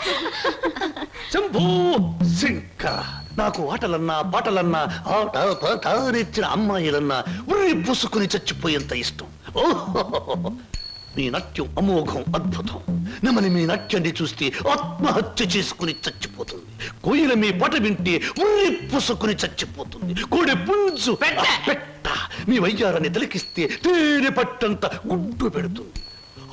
శంభూ శంకర నాకు ఆటలన్నా పాటలన్నా ఆట పాట నేర్చిన అమ్మాయిలన్నా ఉర్రి పూసుకుని చచ్చిపోయేంత ఇష్టం. ఓహో! మీ నాట్యం అమోఘం అద్భుతం. నమని మీ నాట్యాన్ని చూస్తే ఆత్మహత్య చేసుకుని చచ్చిపోతుంది. కోయిల మీ పాట వింటే ఉర్రి పూసుకుని చచ్చిపోతుంది. కోడి పుంజు పెట్ట. పెట్ట! మీ వయ్యారాన్ని తిలకిస్తే తేనె పట్టంత గుడ్డు పెడుతుంది.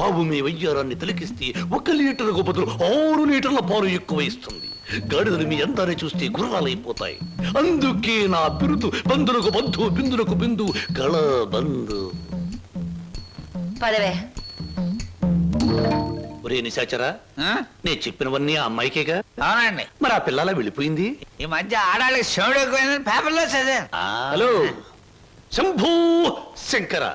ఆవు మీ వయ్యారాన్ని తిలకిస్తే ఒక లీటర్కు బదులు ఆరు లీటర్ల పాలు ఎక్కువ ఇస్తుంది. గాడిదలు మీ అందాన్ని చూస్తే గుర్రాలైపోతాయి. అందుకే నా బిరుదు బంధులకు బంధు బిందులకు బిందు గళ బంధు. పదవే. ఒరే నిశాచరా ఆ? నేను చెప్పినవన్నీ ఆ అమ్మాయికేగా? అవునండి. మరి ఆ పిల్లలా వెళ్ళిపోయింది? ఈ మధ్య ఆడాళ్ళకి శివుడు ఎక్కువైందని పేపర్లో చదివాను. హలో. శంభూ శంకర.